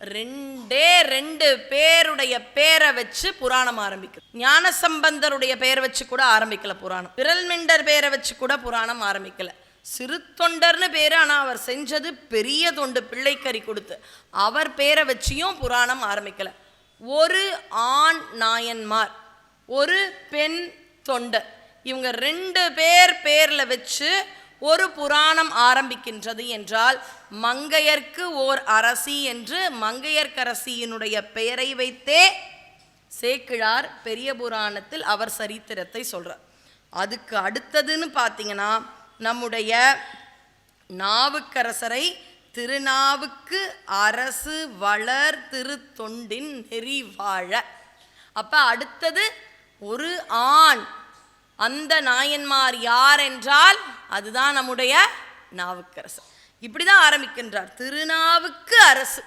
ரெண்டே ரெண்டு பேருடைய பேரை வச்சு புராணம் ஆரம்பிக்கும் ஞானசம்பந்தருடைய பேரை வச்சு கூட ஆரம்பிக்கல புராணம். விரல்மிண்டர் பேரை வச்சு கூட புராணம் ஆரம்பிக்கல. சிறு தொண்டர்னு பேர் ஆனால் அவர் செஞ்சது பெரிய தொண்டு பிள்ளைக்கறி கொடுத்து. அவர் பேரை வச்சியும் புராணம் ஆரம்பிக்கல. ஒரு ஆண் நாயன்மார் ஒரு பெண் தொண்டர். இவங்க ரெண்டு பேர் பேரில் வச்சு ஒரு புராணம் ஆரம்பிக்கின்றது என்றால் மங்கையர்க்கு ஓர் அரசி என்று மங்கையர்க்கரசியினுடைய பெயரை வைத்தே சேக்கிழார் பெரிய புராணத்தில் அவர் சரித்திரத்தை சொல்கிறார் அதுக்கு அடுத்ததுன்னு பார்த்தீங்கன்னா நம்முடைய நாவுக்கரசரை திருநாவுக்கு அரசு வளர் திருத்தொண்டின் நெறி வாழ. அப்போ அடுத்தது ஒரு ஆண். அந்த நாயன்மார் யார் என்றால் அதுதான் நம்முடைய நாவுக்கரசு இப்படிதான் ஆரம்பிக்கின்றார். திருநாவுக்கு அரசு.